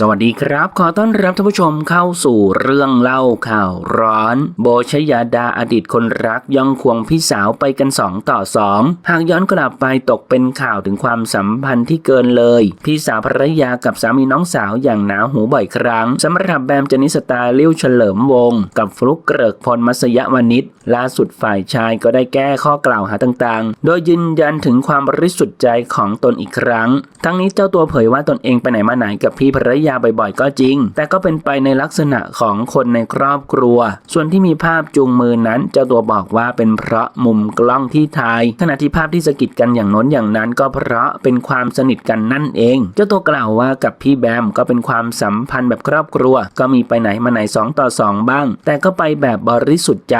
สวัสดีครับ ขอต้อนรับท่านผู้ชมเข้าสู่เรื่องเล่าข่าวร้อน โบชยาดาอดีตคนรักย่องควงพี่สาวไปกันสองต่อสองหากย้อนกลับไปตกเป็นข่าวถึงความสัมพันธ์ที่เกินเลย พี่สาวภรรยากับสามีน้องสาวอย่างหนาหูบ่อยครั้งสำหรับแบมจนิสตาเลี้ยวเฉลิมวง กับฟลุกเกริกพลมัสยวณิชล่าสุดฝ่ายชายก็ได้แก้ข้อกล่าวหาต่างๆ โดยยืนยันถึงความบริสุทธิ์ใจของตนอีกครั้ง ทั้งนี้เจ้าตัวเผยว่าตนเองไปไหนมาไหนกับพี่ภรรยายาบ่อยๆ ก็จริง แต่ก็เป็นไปในลักษณะของคนในครอบครัว ส่วนที่มีภาพจูงมือนั้นเจ้าตัวบอกว่าเป็นเพราะมุมกล้องที่ถ่ายขณะที่ภาพที่สะกิดกันอย่างน้นอย่างนั้นก็เพราะเป็นความสนิทกันนั่นเอง เจ้าตัวกล่าวว่ากับพี่แบมก็เป็นความสัมพันธ์แบบครอบครัว ก็มีไปไหนมาไหนสองต่อสองบ้าง แต่ก็ไปแบบบริสุทธิ์ใจ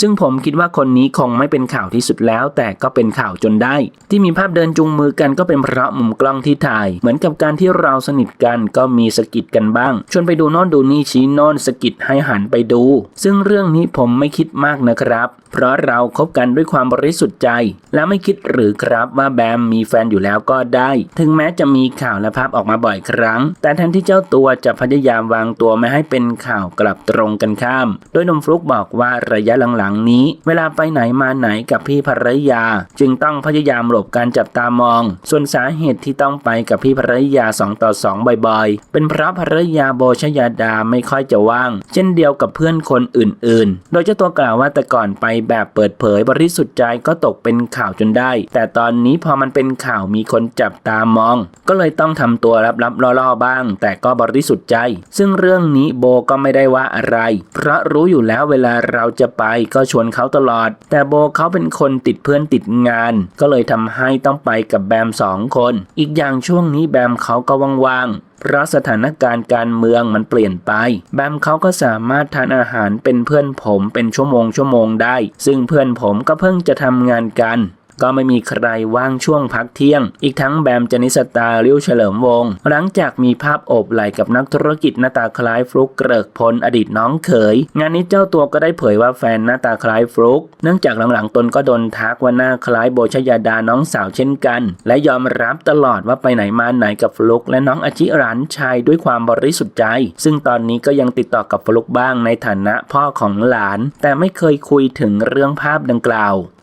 ซึ่งผมคิดว่าคนนี้คงไม่เป็นข่าวที่สุดแล้ว แต่ก็เป็นข่าวจนได้ ที่มีภาพเดินจูงมือกันก็เป็นเพราะมุมกล้องที่ถ่าย เหมือนกับการที่เราสนิทกันก็มีสะกิดกันบ้าง ชวนไปดูโน่นดูนี่ชี้โน่นสะกิดให้หันไปดู ซึ่งเรื่องนี้ผมไม่คิดมากนะครับ เพราะเราคบกันด้วยความบริสุทธิ์ใจ และไม่คิดหรือครับว่าแบมมีแฟนอยู่แล้วก็ได้ ถึงแม้จะมีข่าวและภาพออกมาบ่อยครั้ง แต่แทนที่เจ้าตัวจะพยายามวางตัวไม่ให้เป็นข่าวกลับตรงกันข้าม โดยนมฟลุกบอกว่าระยะหลังๆนี้ เวลาไปไหนมาไหนกับพี่ภรรยา จึงต้องพยายามหลบการจับตามอง ส่วนสาเหตุที่ต้องไปกับพี่ภรรยาสองต่อสองบ่อยๆ เเป็นเพราะภรรยาโบชยาดาไม่ค่อยจะว่าง เช่นเดียวกับเพื่อนคนอื่น ๆ โดยเจ้าตัวกล่าวว่าแต่ก่อนไปแบบเปิดเผยบริสุทธิ์ใจก็ตกเป็นข่าวจนได้ แต่ตอนนี้พอมันเป็นข่าวมีคนจับตามอง ก็เลยต้องทำตัวลับๆล่อๆบ้าง แต่ก็บริสุทธิ์ใจ ซึ่งเรื่องนี้โบก็ไม่ได้ว่าอะไร เพราะรู้อยู่แล้วเวลาเราจะไปก็ชวนเขาตลอด แต่โบเขาเป็นคนติดเพื่อนติดงาน ก็เลยทำให้ต้องไปกับแบมสองคน อีกอย่างช่วงนี้แบมเขาก็ว่างๆเพราะสถานการณ์การเมืองมันเปลี่ยนไป แบมเขาก็สามารถทานอาหารเป็นเพื่อนผมเป็นชั่วโมงชั่วโมงได้ ซึ่งเพื่อนผมก็เพิ่งจะทำงานกัน ก็ไม่มีใครว่างช่วงพักเที่ยง อีกทั้งแบมจนิสตาเลี้ยวเฉลิมวง หลังจากมีภาพโอบไหล่กับนักธุรกิจหน้าตาคล้ายฟลุกเกริกพลอดีตน้องเขย งานนี้เจ้าตัวก็ได้เผยว่าแฟนหน้าตาคล้ายฟลุก เนื่องจากหลังๆตนก็โดนทักว่าหน้าคล้ายโบชยาดาน้องสาวเช่นกัน และยอมรับตลอดว่าไปไหนมาไหนกับฟลุก และน้องอาชิรันชายด้วยความบริสุทธิ์ใจ ซึ่งตอนนี้ก็ยังติดต่อกับฟลุกบ้างในฐานะพ่อของหลาน แต่ไม่เคยคุยถึงเรื่องภาพดังกล่าว